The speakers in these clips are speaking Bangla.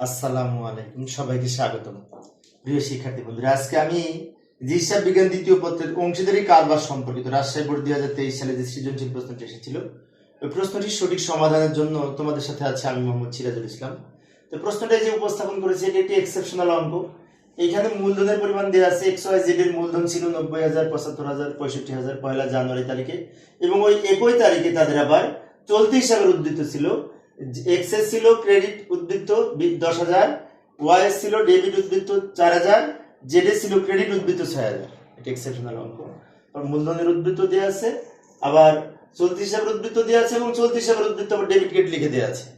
আসসালামু আলাইকুম। সবাইকে স্বাগতম। প্রিয় শিক্ষার্থী বন্ধুরা, আজকে আমি বিজ্ঞান দ্বিতীয় পত্রের অংশীদারি কারবার সম্পর্কিত রাজশাহী বোর্ড দুই হাজার তেইশ সালে যে সৃজনশীল প্রশ্নটি এসেছিল, ওই প্রশ্নটির সঠিক সমাধানের জন্য তোমাদের সাথে আছে আমি মোহাম্মদ সিরাজুল ইসলাম। তো প্রশ্নটা যে উপস্থাপন করেছি, এটি একটি এক্সেপশনাল অঙ্ক। এইখানে মূলধনের পরিমাণ দেওয়া আছে এক্স ওয়াই জেড এর মূলধন ছিল নব্বই হাজার, পঁচাত্তর হাজার, পঁয়ষট্টি হাজার, পয়লা জানুয়ারি তারিখে এবং ওই একই তারিখে তাদের আবার চলতি উদ্ধৃত ছিল এক্সের ছিল ক্রেডিট উদ্বৃত্ত দশ হাজার ওয়াই ছিল ডেবিট উদ্বৃত্ত চার হাজার জেড ছিল ক্রেডিট উদ্বৃত্ত ছয় হাজার। এটা এক্সেপশনাল অঙ্ক। মূলধনের উদ্বৃত্ত দেওয়া আছে, আবার চলতি হিসাবের উদ্বৃত্ত দেওয়া আছে এবং চলতি হিসাবের উদ্বৃত্ত আবার ডেবিট কেট লিখে দেওয়া আছে।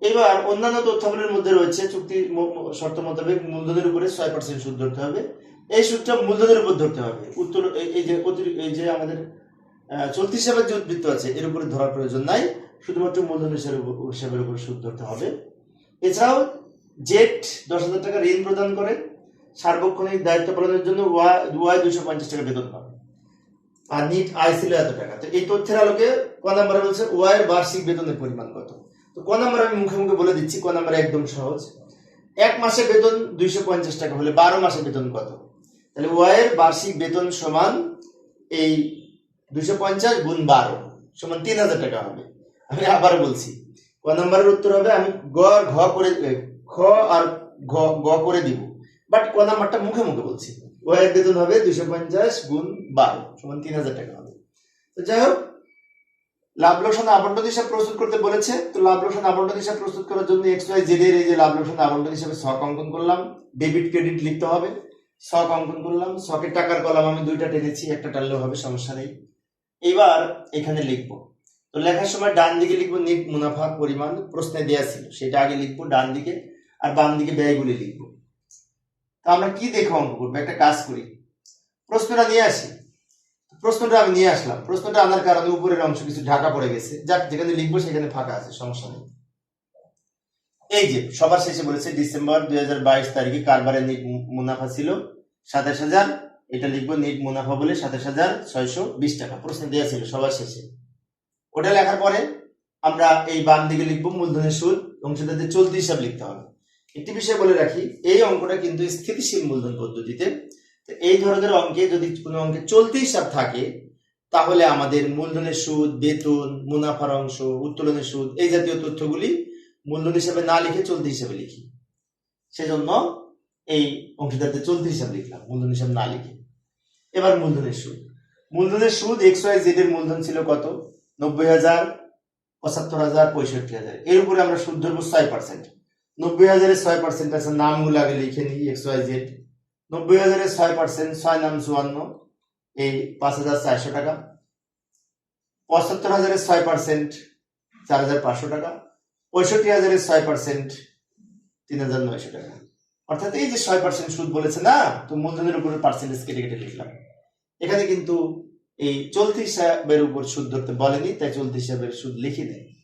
এবার অন্যান্য তথ্যাবলীর মধ্যে রয়েছে, চুক্তি শর্ত মোতাবেক মূলধনের উপরে ছয় পার্সেন্ট সুদ ধরতে হবে। এই সুদটা মূলধনের উপর ধরতে হবে। উত্তর, এই- যে এই যে আমাদের চলতি হিসাবের যে উদ্বৃত্ত আছে, এর উপরে ধরার প্রয়োজন নাই। শুধুমাত্র মূলধন উপর- হিসাবের উপর সুদ ধরতে হবে। এছাড়াও জেট দশ হাজার টাকা ঋণ প্রদান করে। সার্বক্ষণিক দায়িত্ব পালনের জন্য ওয়াই দুশো পঞ্চাশ টাকা বেতন পাবে। আর নিট আয় ছিল এত টাকা। তো এই তথ্যের আলোকে ক নাম্বারে বলছে ওয়াই এর বার্ষিক বেতনের পরিমাণ কত? তো ক নাম্বার আমি মুখে মুখে বলে দিচ্ছি, ক নাম্বার একদম সহজ। এক মাসে বেতন দুইশো পঞ্চাশ টাকা হলে বারো মাসে বেতন কত? তাহলে ওয়াই এর বার্ষিক বেতন সমান এই দুইশো পঞ্চাশ গুণ বারো, সমান তিন হাজার টাকা হবে। আমি আবার বলছি, ক নাম্বারের উত্তর হবে, আমি গ, ঘ করে খ আর ঘ, গ করে দিব। বাট ক নাম্বারটা মুখে মুখে বলছি। ওয়াই এর বেতন হবে দুইশো পঞ্চাশ গুণ বারো, সমান তিন হাজার টাকা হবে তো যাই হোক, লাভ লোকসান আবন্টন হিসাব প্রস্তুত করতে বলেছে। তো লাভ লোকসান আবন্টন হিসাব প্রস্তুত করার জন্য এক্স ওয়াই জেড এর এই যে লাভ লোকসান আবন্টন হিসাবে শখ অঙ্কন করলাম। ডেবিট ক্রেডিট লিখতে হবে। শখ অঙ্কন করলাম। শখের টাকার কলাম আমি দুইটা টেনেছি, একটা টানলেও হবে, সমস্যা নেই। এবার এখানে লিখব। তো লেখার সময় ডান দিকে লিখব নিট মুনাফা পরিমাণ প্রশ্নে দেওয়া ছিল, সেটা আগে লিখব ডান দিকে আর বাম দিকে ব্যয়গুলি লিখব। তো আমরা কি দেখে অঙ্ক করব? একটা কাজ করি। প্রশ্নটা নিয়ে আসি। প্রশ্নটা আমি নিয়ে আসলাম। প্রশ্নটা আনার কারণে উপরের অংশ কিছু ঢাকা পড়ে গেছে। যাক, যেখানে লিখব সেখানে ফাঁকা আছে, সমস্যা নেই। এই যে, সবার শেষে বলেছে ডিসেম্বর দুই হাজার বাইশ তারিখে কারবারের নিট মুনাফা ছিল সাতাশ হাজার, এটা লিখব নিট মুনাফা বলে সাতাশ হাজার ছয়শো বিশ টাকা। প্রশ্ন দেওয়া ছিল সবার শেষে। ওটা লেখার পরে আমরা এই বাম দিকে লিখব মূলধনের সুদ অংশটাতে চলতি হিসাব লিখতে হবে। একটি বিষয় বলে রাখি, এই অঙ্কটা কিন্তু স্থিতিশীল মূলধন পদ্ধতিতে। এই ধরনের অঙ্কে যদি কোনো অঙ্কে চলতি হিসাব থাকে, তাহলে আমাদের মূলধনের সুদ, বেতন, মুনাফার অংশ, উত্তোলনের সুদ, এই জাতীয় তথ্যগুলি মূলধন হিসাবে না লিখে চলতি হিসাবে লিখি। সেজন্য এই অংশটাতে চলতি হিসাব লিখলাম, মূলধন হিসাব না লিখে। এবার মূলধনের সুদ। মূলধনের সুদ এক্স ওয়াই জেড এর মূলধন ছিল কত? নব্বই হাজার, পঁচাত্তর হাজার, পঁয়ষট্টি হাজার। এর উপরে আমরা সুদ ধরবো ছয় পার্সেন্ট নব্বই হাজারের ছয় পার্সেন্ট আছে, নামগুলো আগে লিখে নিই, এক্স ওয়াই জেড। নব্বই হাজারের ছয় পার্সেন্ট ছয় নাম চুয়ান্ন, এই পাঁচ হাজার চারশো টাকা। পঁচাত্তর হাজারের ছয় পার্সেন্ট চার হাজার পাঁচশো টাকা। পঁয়ষট্টি হাজারের ছয় পার্সেন্ট তিন হাজার নয়শো টাকা। অর্থাৎ এই যে ছয় পার্সেন্ট সুদ বলেছে না, তো মূলধনের উপরে পার্সেন্টেজ কেটে কেটে লিখলাম। এখানে কিন্তু এই চলতি হিসাবের উপর সুদ ধরতে বলেনি, তাই চলতি হিসাবের সুদ লিখে দেয়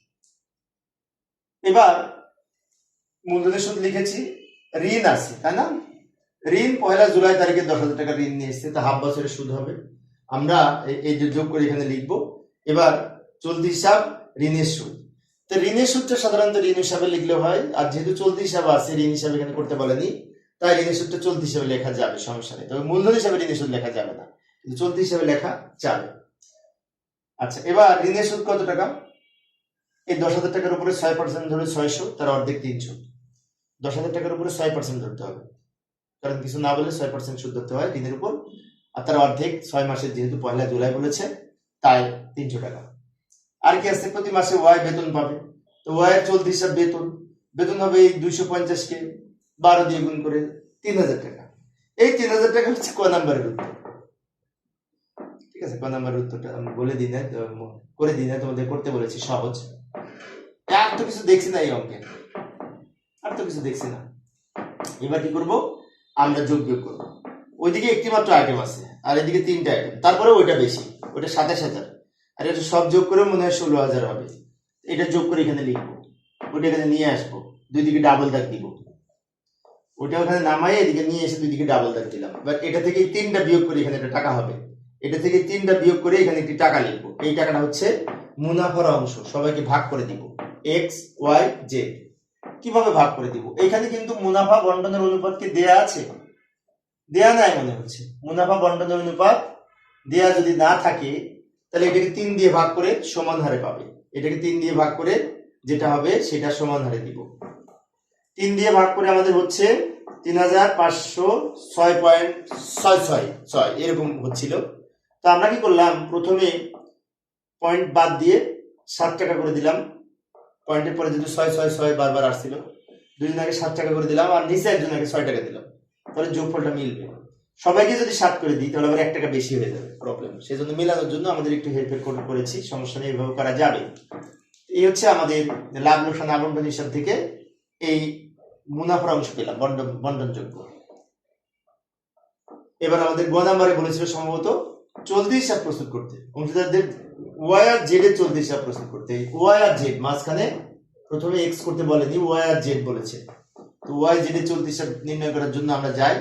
এবার মূলধনের সুদ লিখেছি, ঋণ আছে, তাই না? ঋণ পয়লা জুলাই তারিখে দশ হাজার টাকা ঋণ নিয়ে এসছে, তা হাফ বছরের সুদ হবে। আমরা এই- যে যোগ করে এখানে লিখব। এবার চলতি হিসাব, ঋণের সুদ। তো ঋণের সুদটা সাধারণত ঋণ হিসাবে লিখলে হয়, আর যেহেতু চলতি হিসাব আছে, ঋণ হিসাবে এখানে করতে বলেনি, তাই ঋণের সুদটা চলতি হিসাবে লেখা যাবে, সমস্যা নেই। তবে মূলধন হিসাবে ঋণের সুদ লেখা যাবে না। চলতি হিসাবে লেখা যাবে আচ্ছা এবার ঋণের সুদ কত টাকা? এই দশ হাজার টাকার উপরে ছয় পার্সেন্ট ধরে ছয়শো, তার অর্ধেক তিনশো। দশ হাজার টাকার উপরে ছয় পার্সেন্ট ধরতে হবে। কারণ কিছু না বলে ছয় পার্সেন্ট সুদ ধরতে হয় ঋণের উপর, আর তার অর্ধেক ছয় মাসের যেহেতু পয়লা জুলাই বলেছে, তাই তিনশো টাকা। আর কি আছে? প্রতি মাসে ওয়াই বেতন পাবে। তো ওয়াই চলতি হিসাব বেতন বেতন হবে এই দুইশো পঞ্চাশকে বারো দিয়ে গুণ করে তিন হাজার টাকা। এই তিন হাজার টাকা হচ্ছে ক নাম্বারের উত্তর? ঠিক আছে ক নাম্বারের উত্তরটা আমি বলে দিই না করে দিই না, তোমাদের করতে বলেছি, সহজ। আর তো কিছু দেখছি না এই অঙ্কে। আর তো কিছু দেখছি না। এবার কি করব? আমরা যোগ বিয়োগ করব। ওইদিকে একটি মাত্র আইটেম আছে, আর এদিকে তিনটা আইটেম তারপরে ওইটা বেশি, ওইটা সাতাশ হাজার। আর এটা সব যোগ করে মনে হয় ষোলো হাজার হবে। এটা যোগ করে এখানে লিখব। ওইটা এখানে নিয়ে আসব। দুই দিকে ডাবল দাগ দিব। ওটা ওখানে নামাই এদিকে নিয়ে এসে দুই দিকে ডাবল দাগ দিলাম। এবার এটা থেকে তিনটা বিয়োগ করে এখানে একটা টাকা হবে। এটা থেকে তিনটা বিয়োগ করে এখানে একটি টাকা লিখব। এই টাকাটা হচ্ছে মুনাফার অংশ। সবাইকে ভাগ করে দিব। এক্স ওয়াই জেড কীভাবে ভাগ করে দিব? এখানে কিন্তু মুনাফা বন্টনের অনুপাত কি দেয়া আছে। দেয়া নাই মনে হচ্ছে। মুনাফা বন্টনের অনুপাত দেয়া যদি না থাকে, তাহলে এটাকে তিন দিয়ে ভাগ করে সমান হারে পাবে। এটাকে তিন দিয়ে ভাগ করে যেটা হবে, সেটা সমান হারে দিব। তিন দিয়ে ভাগ করে আমাদের হচ্ছে তিন হাজার পাঁচশো ছয় পয়েন্ট ছয় ছয় ছয়, এরকম হচ্ছিল। তো আমরা কি করলাম? প্রথমে পয়েন্ট বাদ দিয়ে সাত টাকা করে দিলাম। পয়েন্টের পরে যদি ছয় ছয় ছয় বারবার আসছিল দুজনকে সাত টাকা করে দিলাম আর নিচে একজনকে ছয় টাকা দিলাম। তাহলে যোগফলটা মিলবে। সবাইকে যদি সাত করে দিই, তাহলে আবার এক টাকা বেশি হয়ে যাবে প্রবলেম সেই জন্য মেলানোর জন্য আমাদের একটু হেরফের করে করেছি। সমস্যা নেই, এভাবে করা যাবে। এই হচ্ছে আমাদের লাভ, লোকসান আবন্টন হিসাব থেকে এই মুনাফার অংশ পেলাম বন্টন বন্টনযোগ্য এবার আমাদের গ নাম্বারে বলেছিল সম্ভবত চলতি হিসাব প্রস্তুত করতে। অংশীদারদের ওয়াই আর জেড এর চলতি হিসাব প্রস্তুত করতে। ওয়াই আর জেড মাঝখানে প্রথমে এক্স করতে বলেনি ওয়াই আর জেড বলেছে। তো ওয়াই জেড এর চলতি হিসাব নির্ণয় করার জন্য আমরা যাই।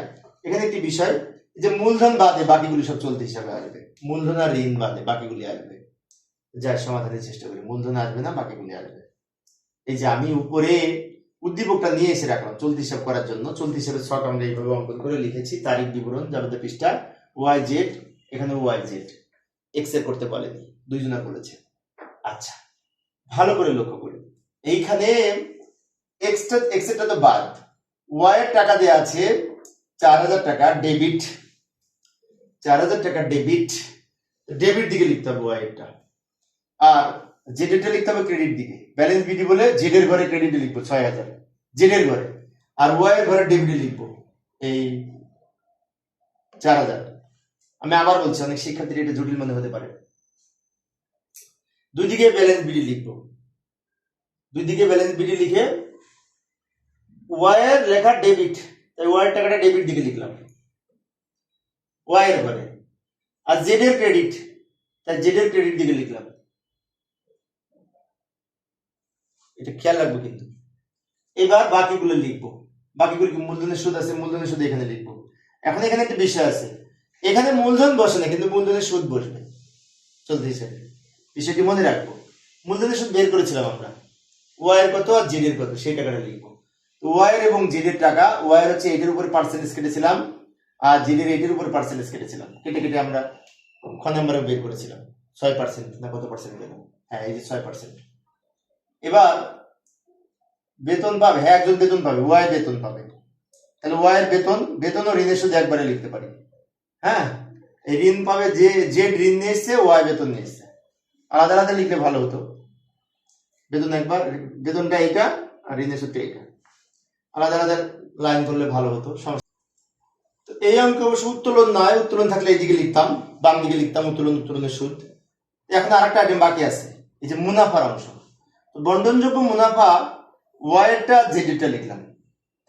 এখানে একটি বিষয় যে মূলধন বাদে বাকিগুলি সব চলতি হিসাবে আসবে। মূলধন আর ঋণ বাদে বাকিগুলি আসবে। যার সমাধানের চেষ্টা করি। মূলধন আসবে না, বাকিগুলি আসবে। এই যে আমি উপরে উদ্দীপকটা নিয়ে এসে রাখলাম চলতি হিসাব করার জন্য। চলতি হিসাবে শর্ট আমরা এইভাবে অঙ্কন করে লিখেছি, তারিখ বিবরণ, যাবতীয় পৃষ্ঠা ওয়াই জেড এখানে ওয়াই জেড এক্সের করতে বলেনি, দুইজনা করেছে। আচ্ছা ভালো করে লক্ষ্য করি। এইখানে এক্সটা এক্সটা তো বাদ। ওয়াই টাকা দেওয়া আছে চার হাজার টাকা ডেবিট চার হাজার টাকা ডেবিট ডেবিট দিকে লিখতে হবে ওয়াই এরটা। আর জেডেরটা লিখতে হবে ক্রেডিট দিকে। ব্যালেন্স বিডি বলে জেডের ঘরে ক্রেডিট লিখব ছয় হাজার। জেডের ঘরে। আর ওয়াই এর ঘরে ডেবিট লিখব এই চার হাজার। আমি আবার বলছি, অনেক শিক্ষার্থীর এটা জটিল মনে হতে পারে। দুই দিকে ব্যালেন্স বিডি লিখব। দুই দিকে ব্যালেন্স বিডি লিখে ওয়াই এর লেখা ডেবিট তাই ওয়াই এর টাকাটা ডেবিট দিকে লিখলাম। ওয়াই এর ঘরে। আর জেড এর ক্রেডিট তাই জেড এর ক্রেডিট দিকে লিখলাম। এটা খেয়াল রাখব কিন্তু। এবার বাকিগুলো লিখব। বাকিগুলো মূলধনের সুদ আছে? মূলধনের সুদ এখানে লিখব। এখন এখানে একটা বিষয় আছে। এখানে মূলধন বসে না, কিন্তু মূলধনের সুদ বসবে। চলতে হিসেবে বিষয়টি মনে রাখব। মূলধনের সুদ বের করেছিলাম আমরা। ওয়াই এর কত আর জেড এর কত, সেই টাকাটা লিখব। ওয়াই এর এবং জেড এর টাকা ওয়াই এর হচ্ছে এটার উপর পার্সেন্টেজ কেটেছিলাম, আর জেড এর এটার উপর পার্সেন্টেজ কেটেছিলাম। কেটে কেটে আমরা খ নম্বরে বের করেছিলাম। ছয় পার্সেন্ট না কত পার্সেন্ট পেলাম হ্যাঁ এই যে ছয় পার্সেন্ট এবার বেতন পাবে। হ্যাঁ একজন বেতন পাবে। ওয়াই বেতন পাবে। তাহলে ওয়াই এর বেতন বেতন ও ঋণের শুধু একবারে লিখতে পারি। হ্যাঁ? ঋণ পাবে যে যে ঋণ নিয়ে এসছে, ওয়াই বেতন নিয়ে এসছে। আলাদা আলাদা লিখলে ভালো হতো। বেতন একবার, বেতনটা এইটা আর ঋণের সুদটা এইটা। আলাদা আলাদা লাইন করলে ভালো হতো তো এই অঙ্কে অবশ্য উত্তোলন নয়, উত্তোলন থাকলে এইদিকে লিখতাম, বাম দিকে লিখতাম উত্তোলন, উত্তোলনের সুদ। এখন আরেকটা আইটেম বাকি আছে, এই যে মুনাফার অংশ। তো বন্টনযোগ্য মুনাফা ওয়াইটা জেডেরটা লিখলাম,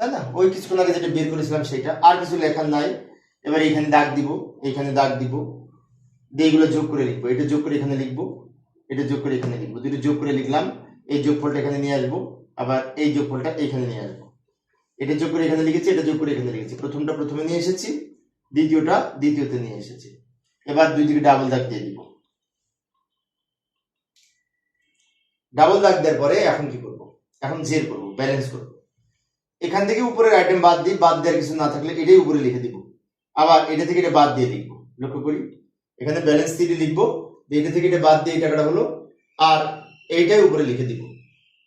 তাই না? ওই কিছুক্ষণ আগে যেটা বের করেছিলাম সেটা, আর কিছু লেখার নাই। এবার এখানে দাগ দিব, এখানে দাগ দিব। দিয়ে যোগ করে লিখব। এটা যোগ করে এখানে লিখব, এটা যোগ করে এখানে লিখব। দুটো যোগ করে লিখলাম, এই যোগফলটা এখানে নিয়ে আসব, আবার এই যোগফলটা এখানে নিয়ে আসব। এটা যোগ করে এখানে লিখেছি, এটা যোগ করে এখানে লিখেছি। প্রথমটা প্রথমে নিয়ে এসেছি, দ্বিতীয়টা দ্বিতীয়তে নিয়ে এসেছি। এবার দুই দিকে ডাবল দাগ দিয়ে দিব। ডাবল দাগ দেওয়ার পরে এখন কি করব? এখন জের করব ব্যালেন্স করব। এখান থেকে উপরের আইটেম বাদ দিই, বাদ দেওয়ার কিছু না থাকলে এটাই উপরে লিখে দিব। আবার এটা থেকে এটা বাদ দিয়ে লিখব। লক্ষ্য করি। এখানে ব্যালেন্স থ্রি লিখব। এটা থেকে এটা বাদ দিয়ে এই টাকাটা হলো আর এইটাই উপরে লিখে দিব।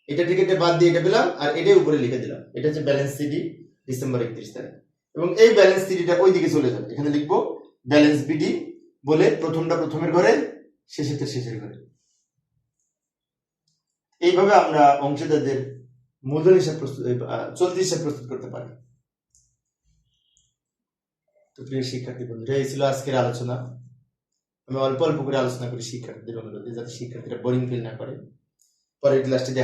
এটা থেকে এটা বাদ দিয়ে এটা পেলাম আর এটাই উপরে লিখে দিলাম। এটা হচ্ছে ব্যালেন্স সিডি ডিসেম্বর একত্রিশ তারিখ। এবং এই ব্যালেন্স সিডিটা ওই দিকে চলে যাবে। এখানে লিখব ব্যালেন্স বিডি বলে প্রথমটা প্রথমের ঘরে শেষেরটা শেষের ঘরে। এইভাবে আমরা অংশীদারদের মূলধন হিসাব প্রস্তুত চলতি হিসাব প্রস্তুত করতে পারি। তো প্রিয় শিক্ষার্থী বন্ধুরা, এই ছিল আজকের আলোচনা। আমি অল্প অল্প করে আলোচনা করি শিক্ষার্থীদের অনুরোধে, যাতে শিক্ষার্থীরা বোরিং ফিল না করে। পরের ক্লাসটি